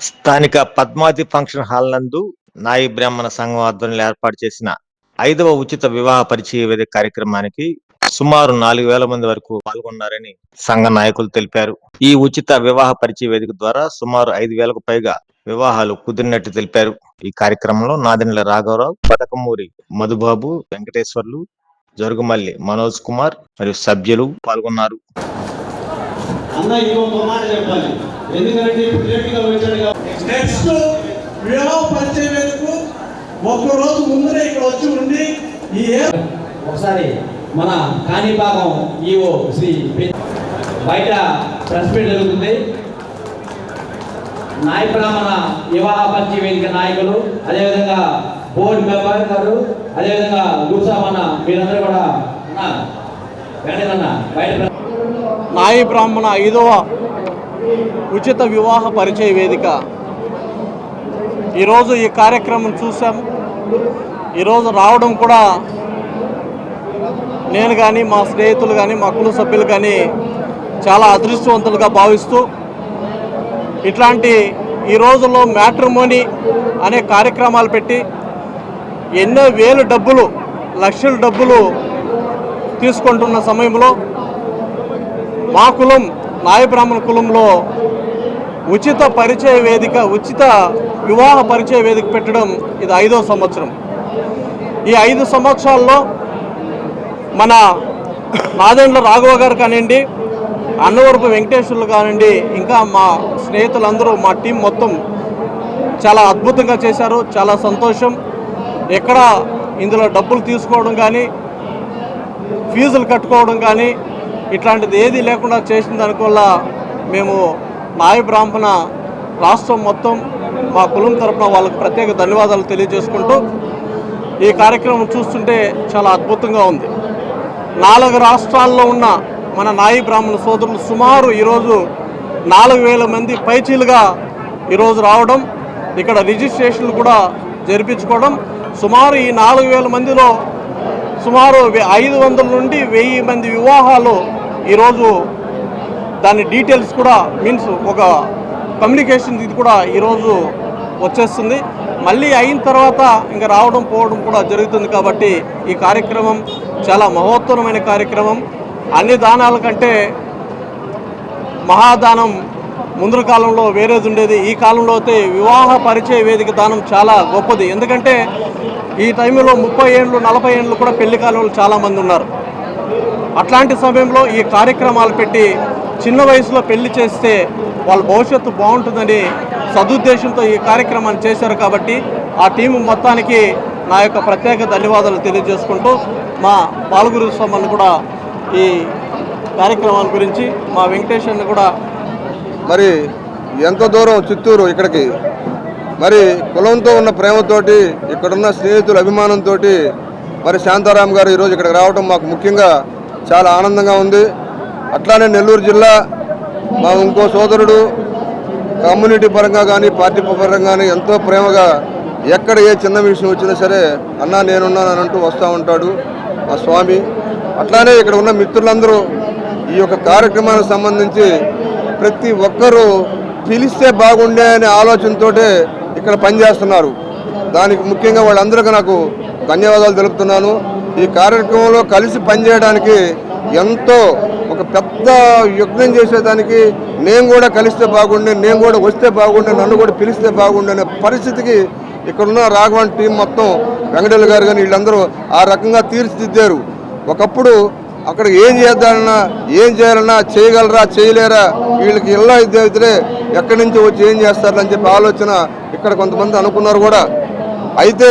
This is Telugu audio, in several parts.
స్థానిక పద్మావతి ఫంక్షన్ హాల్ నందు నాయి బ్రాహ్మణ సంఘం ఆధ్వర్యంలో ఏర్పాటు చేసిన ఐదవ ఉచిత వివాహ పరిచయ వేదిక కార్యక్రమానికి సుమారు నాలుగు వేల మంది వరకు పాల్గొన్నారని సంఘ నాయకులు తెలిపారు. ఈ ఉచిత వివాహ పరిచయ వేదిక ద్వారా సుమారు ఐదు వేలకు పైగా వివాహాలు కుదిరినట్టు తెలిపారు. ఈ కార్యక్రమంలో నాదెండ్ల రాఘవరావు పథకమూరి మధుబాబు వెంకటేశ్వర్లు జరుగుమల్లి మనోజ్ కుమార్ మరియు సభ్యులు పాల్గొన్నారు. అన్న మాట చెప్పాలి. ఎందుకంటే ఇప్పుడు లేట్గా వచ్చాడు నెక్స్ట్ వివాహ పరిచయం వేదికకు ఒక్క రోజు ముందరే ఇక్కడ వచ్చి ఉండి ఈ ఏ- ఒకసారి మన కాణిపాకం ఈఓ శ్రీ పి- బయట ప్రెస్ మీట్ జరుగుతుంది. నాయ బ్రాహ్మణ వివాహ పరిచయ వేదిక నాయకులు అదేవిధంగా బోర్డు మెంబర్ గారు అదేవిధంగా గురుసామన్న మీరందరూ కూడా అన్న వెంటనే బయట నాయి బ్రాహ్మణ ఐదవ ఉచిత వివాహ పరిచయ వేదిక. ఈరోజు ఈ కార్యక్రమం చూసాము ఈరోజు రావడం కూడా నేను కానీ మా స్నేహితులు కానీ మా కుల సభ్యులు కానీ చాలా అదృష్టవంతులుగా భావిస్తూ ఇట్లాంటి ఈ రోజుల్లో మ్యాట్రిమోనీ అనే కార్యక్రమాలు పెట్టి ఎన్నో వేలు డబ్బులు లక్షల డబ్బులు తీసుకుంటున్న సమయంలో మా కులం నాయబ్రాహ్మణ కులంలో ఉచిత పరిచయ వేదిక ఉచిత వివాహ పరిచయ వేదిక పెట్టడం ఇది ఐదో సంవత్సరం. ఈ ఐదు సంవత్సరాల్లో మన నాదెండ్ల రాఘవ గారు కానివ్వండి అన్నవరపు వెంకటేశ్వర్లు కానివ్వండి ఇంకా మా స్నేహితులందరూ మా టీం మొత్తం చాలా అద్భుతంగా చేశారు చాలా సంతోషం. ఎక్కడ ఇందులో డబ్బులు తీసుకోవడం కానీ ఫీజులు కట్టుకోవడం కానీ ఇట్లాంటిది ఏది లేకుండా చేసిన దానివల్ల మేము నాయ బ్రాహ్మణ రాష్ట్రం మొత్తం మా కులం తరపున వాళ్ళకు ప్రత్యేక ధన్యవాదాలు తెలియజేసుకుంటూ ఈ కార్యక్రమం చూస్తుంటే చాలా అద్భుతంగా ఉంది. నాలుగు రాష్ట్రాల్లో ఉన్న మన నాయి బ్రాహ్మణ సోదరులు సుమారు ఈరోజు నాలుగు వేల మంది పైచీలుగా ఈరోజు రావడం ఇక్కడ రిజిస్ట్రేషన్లు కూడా జరిపించుకోవడం సుమారు ఈ నాలుగు వేల మందిలో సుమారు ఐదు వందల నుండి వెయ్యి మంది వివాహాలు ఈరోజు దాని డీటెయిల్స్ కూడా మీన్స్ ఒక కమ్యూనికేషన్ ఇది కూడా ఈరోజు వచ్చేస్తుంది. మళ్ళీ అయిన తర్వాత ఇంకా రావడం పోవడం కూడా జరుగుతుంది కాబట్టి ఈ కార్యక్రమం చాలా మహోత్తరమైన కార్యక్రమం. అన్ని దానాల కంటే మహాదానం ముందు కాలంలో వేరేది ఉండేది. ఈ కాలంలో అయితే వివాహ పరిచయ వేదిక దానం చాలా గొప్పది. ఎందుకంటే ఈ టైంలో ముప్పై ఏళ్ళు నలభై ఏళ్ళు కూడా పెళ్ళి కాలంలో చాలామంది ఉన్నారు. అట్లాంటి సమయంలో ఈ కార్యక్రమాలు పెట్టి చిన్న వయసులో పెళ్ళి చేస్తే వాళ్ళ భవిష్యత్తు బాగుంటుందని సదుద్దేశంతో ఈ కార్యక్రమాన్ని చేశారు కాబట్టి ఆ టీము మొత్తానికి నా యొక్క ప్రత్యేక ధన్యవాదాలు తెలియజేసుకుంటూ మా పాల్గురు స్వామిని కూడా ఈ కార్యక్రమాల గురించి మా వెంకటేశ్వర్ని కూడా మరి ఎంత దూరం చిత్తూరు ఇక్కడికి? మరి కులంతో ఉన్న ప్రేమతోటి ఇక్కడున్న స్నేహితుల అభిమానంతో మరి శాంతారాం గారు ఈరోజు ఇక్కడికి రావడం మాకు ముఖ్యంగా చాలా ఆనందంగా ఉంది. అట్లానే నెల్లూరు జిల్లా మా ఇంకో సోదరుడు కమ్యూనిటీ పరంగా కానీ పార్టీ పరంగా కానీ ఎంతో ప్రేమగా ఎక్కడ ఏ చిన్న విషయం వచ్చినా సరే అన్నా నేనున్నాను అంటూ వస్తూ ఉంటాడు ఆ స్వామి. అట్లానే ఇక్కడ ఉన్న మిత్రులందరూ ఈ యొక్క కార్యక్రమానికి సంబంధించి ప్రతి ఒక్కరూ పిలిస్తే బాగుండే అనే ఆలోచనతో ఇక్కడ పనిచేస్తున్నారు. దానికి ముఖ్యంగా వాళ్ళందరికీ నాకు ధన్యవాదాలు తెలుపుతున్నాను. ఈ కార్యక్రమంలో కలిసి పనిచేయడానికి ఎంతో ఒక పెద్ద యజ్ఞం చేసేదానికి నేను కూడా కలిస్తే బాగుండే నేను కూడా వస్తే బాగుండే నన్ను కూడా పిలిస్తే బాగుండే అనే పరిస్థితికి ఇక్కడున్న రాఘవన్ టీం మొత్తం వెంకటేశ్వర గారు కానీ వీళ్ళందరూ ఆ రకంగా తీర్చిదిద్దారు. ఒకప్పుడు అక్కడ ఏం చేద్దామన్నా ఏం చేయాలన్నా చేయగలరా చేయలేరా వీళ్ళకి ఇళ్ళ ఇద్దరే ఎక్కడి నుంచి వచ్చి ఏం చేస్తారని చెప్పి ఆలోచన ఇక్కడ కొంతమంది అనుకున్నారు కూడా. అయితే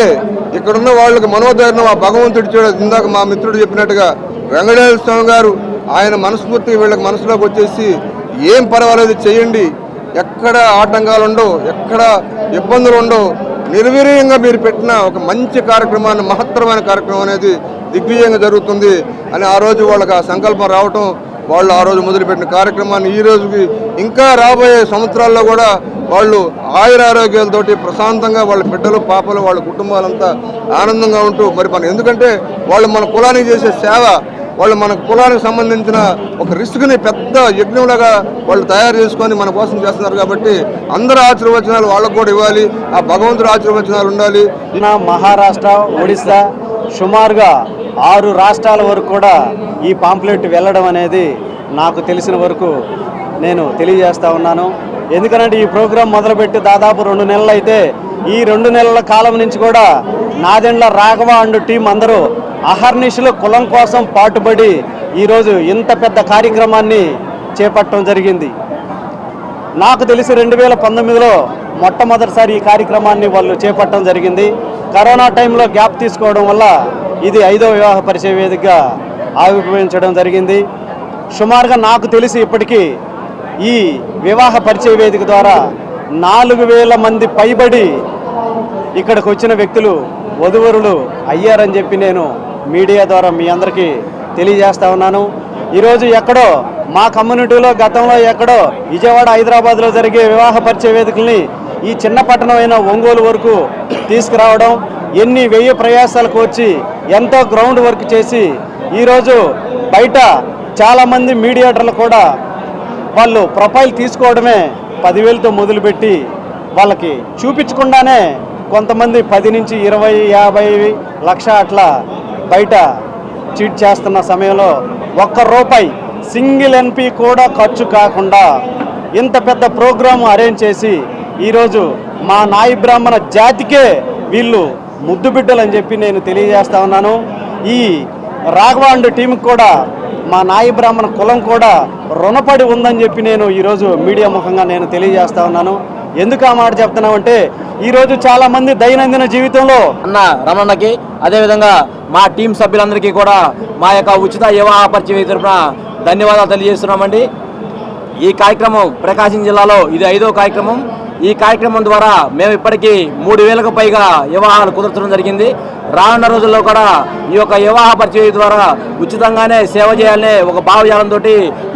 ఇక్కడున్న వాళ్ళకి మనోధైర్యం ఆ భగవంతుడి చూడ ఇందాక మా మిత్రుడు చెప్పినట్టుగా వెంకటేశ్వర స్వామి గారు ఆయన మనస్ఫూర్తి వీళ్ళకి మనసులోకి వచ్చేసి ఏం పర్వాలేదు చేయండి ఎక్కడ ఆటంకాలు ఉండవు ఎక్కడ ఇబ్బందులు ఉండవు నిర్వీర్యంగా మీరు పెట్టిన ఒక మంచి కార్యక్రమాన్ని మహత్తరమైన కార్యక్రమం అనేది దిగ్విజయంగా జరుగుతుంది అని ఆ రోజు వాళ్ళకి ఆ సంకల్పం రావటం వాళ్ళు ఆ రోజు మొదలుపెట్టిన కార్యక్రమాన్ని ఈ రోజుకి ఇంకా రాబోయే సంవత్సరాల్లో కూడా వాళ్ళు ఆయురారోగ్యాలతోటి ప్రశాంతంగా వాళ్ళ బిడ్డలు పాపలు వాళ్ళ కుటుంబాలంతా ఆనందంగా ఉంటూ మరి మనం ఎందుకంటే వాళ్ళు మన కులానికి చేసే సేవ వాళ్ళు మన కులానికి సంబంధించిన ఒక రిస్క్ని పెద్ద యజ్ఞంలాగా వాళ్ళు తయారు చేసుకొని మన కోసం చేస్తున్నారు కాబట్టి అందరి ఆశీర్వచనాలు వాళ్ళకు కూడా ఇవ్వాలి ఆ భగవంతుడి ఆశీర్వచనాలు ఉండాలి. మహారాష్ట్ర ఒడిశా సుమారుగా ఆరు రాష్ట్రాల వరకు కూడా ఈ పాంప్లెట్ వెళ్ళడం అనేది నాకు తెలిసిన వరకు నేను తెలియజేస్తా ఉన్నాను. ఎందుకనంటే ఈ ప్రోగ్రాం మొదలుపెట్టి దాదాపు రెండు నెలలు అయితే ఈ రెండు నెలల కాలం నుంచి కూడా నాదెండ్ల రాఘవ అండ్ టీం అందరూ అహర్నిశలు కులం కోసం పాటుపడి ఈరోజు ఇంత పెద్ద కార్యక్రమాన్ని చేపట్టడం జరిగింది. నాకు తెలిసి రెండు వేల పంతొమ్మిదిలో మొట్టమొదటిసారి ఈ కార్యక్రమాన్ని వాళ్ళు చేపట్టడం జరిగింది. కరోనా టైంలో గ్యాప్ తీసుకోవడం వల్ల ఇది ఐదో వివాహ పరిచయ వేదికగా ఆవిర్భవించడం జరిగింది. సుమారుగా నాకు తెలిసి ఇప్పటికీ ఈ వివాహ పరిచయ వేదిక ద్వారా నాలుగు వేల మంది పైబడి ఇక్కడికి వచ్చిన వ్యక్తులు వధువరులు అయ్యారని చెప్పి నేను మీడియా ద్వారా మీ అందరికీ తెలియజేస్తా ఉన్నాను. ఈరోజు ఎక్కడో మా కమ్యూనిటీలో గతంలో ఎక్కడో విజయవాడ హైదరాబాద్లో జరిగే వివాహ పరిచయ వేదికల్ని ఈ చిన్న పట్టణమైన ఒంగోలు వరకు తీసుకురావడం ఎన్ని వెయ్యి ప్రయాసాలకు వచ్చి ఎంతో గ్రౌండ్ వర్క్ చేసి ఈరోజు బయట చాలామంది మీడియేటర్లు కూడా వాళ్ళు ప్రొఫైల్ తీసుకోవడమే పదివేలతో మొదలుపెట్టి వాళ్ళకి చూపించకుండానే కొంతమంది పది నుంచి ఇరవై యాభై లక్ష అట్లా బయట చీట్ చేస్తున్న సమయంలో ఒక్క రూపాయి సింగిల్ ఎన్పి కూడా ఖర్చు కాకుండా ఇంత పెద్ద ప్రోగ్రాము అరేంజ్ చేసి ఈరోజు మా నాయి బ్రాహ్మణ జాతికే వీళ్ళు ముద్దు బిడ్డలని చెప్పి నేను తెలియజేస్తా ఉన్నాను. ఈ రాఘవాండ్ టీంకి కూడా మా నాయి బ్రాహ్మణ కులం కూడా రుణపడి ఉందని చెప్పి నేను ఈరోజు మీడియా ముఖంగా నేను తెలియజేస్తా ఉన్నాను. ఎందుకు ఆ మాట చెప్తున్నామంటే ఈరోజు చాలా మంది దైనందిన జీవితంలో అన్న రమణకి అదేవిధంగా మా టీం సభ్యులందరికీ కూడా మా యొక్క ఉచిత వివాహ పరిచయం తరపున ధన్యవాదాలు తెలియజేస్తున్నామండి. ఈ కార్యక్రమం ప్రకాశం జిల్లాలో ఇది ఐదో కార్యక్రమం. ఈ కార్యక్రమం ద్వారా మేము ఇప్పటికీ మూడు వేలకు పైగా వివాహాలు కుదర్చడం జరిగింది. రానున్న రోజుల్లో కూడా ఈ యొక్క వివాహ పరిచయం ద్వారా ఉచితంగానే సేవ చేయాలనే ఒక భావజాలంతో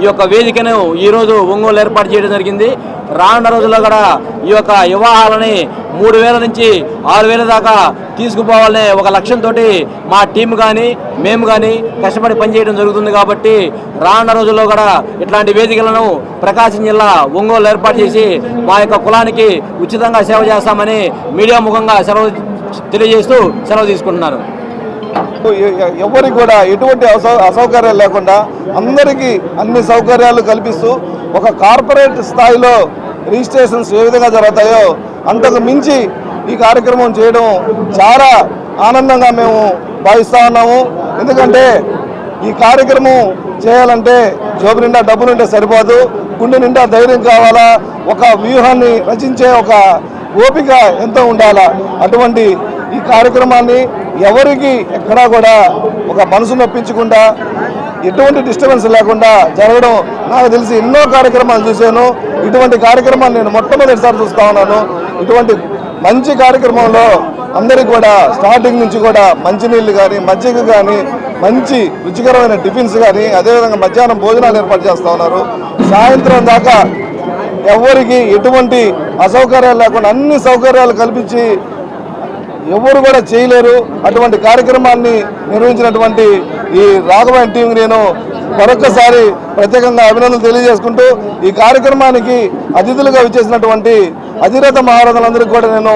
ఈ యొక్క వేదికను ఈరోజు ఒంగోలు ఏర్పాటు చేయడం జరిగింది. రానున్న రోజుల్లో కూడా ఈ యొక్క వివాహాలని మూడు వేల నుంచి ఆరు వేల దాకా తీసుకుపోవాలనే ఒక లక్ష్యంతో మా టీం కానీ మేము కానీ కష్టపడి పనిచేయడం జరుగుతుంది కాబట్టి రానున్న రోజుల్లో కూడా ఇట్లాంటి వేదికలను ప్రకాశం జిల్లా ఒంగోలు ఏర్పాటు చేసి మా యొక్క కులానికి ఉచితంగా సేవ చేస్తామని మీడియా ముఖంగా సెలవు తెలియజేస్తూ సెలవు తీసుకుంటున్నాను. ఎవరికి కూడా ఎటువంటి అసౌ అసౌకర్యాలు లేకుండా అందరికీ అన్ని సౌకర్యాలు కల్పిస్తూ ఒక కార్పొరేట్ స్థాయిలో రిజిస్ట్రేషన్స్ ఏ విధంగా జరుగుతాయో అంతకు మించి ఈ కార్యక్రమం చేయడం చాలా ఆనందంగా మేము భావిస్తూ ఉన్నాము. ఎందుకంటే ఈ కార్యక్రమం చేయాలంటే జోబు నిండా డబ్బు నిండా సరిపోదు. గుండె నిండా ధైర్యం కావాలా? ఒక వ్యూహాన్ని రచించే ఒక ఓపిక ఎంతో ఉండాలా? అటువంటి ఈ కార్యక్రమాన్ని ఎవరికి ఎక్కడా కూడా ఒక మనసు నొప్పించకుండా ఎటువంటి డిస్టర్బెన్స్ లేకుండా జరగడం నాకు తెలిసి ఎన్నో కార్యక్రమాలు చూశాను. ఇటువంటి కార్యక్రమాలు నేను మొట్టమొదటిసారి చూస్తూ ఉన్నాను. ఇటువంటి మంచి కార్యక్రమంలో అందరికీ కూడా స్టార్టింగ్ నుంచి కూడా మంచినీళ్ళు కానీ మజ్జిగ కానీ మంచి రుచికరమైన టిఫిన్స్ కానీ అదేవిధంగా మధ్యాహ్నం భోజనాలు ఏర్పాటు చేస్తూ ఉన్నారు. సాయంత్రం దాకా ఎవరికి ఎటువంటి అసౌకర్యాలు లేకుండా అన్ని సౌకర్యాలు కల్పించి ఎవరు కూడా చేయలేరు. అటువంటి కార్యక్రమాన్ని నిర్వహించినటువంటి ఈ రాఘవన్ టీం నేను మరొకసారి ప్రత్యేకంగా అభినందనలు తెలియజేసుకుంటూ ఈ కార్యక్రమానికి అతిథులుగా విచ్చేసినటువంటి అధిరథ మహారథులందరికీ కూడా నేను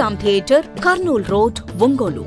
Sriram theatre Kurnool road Ongole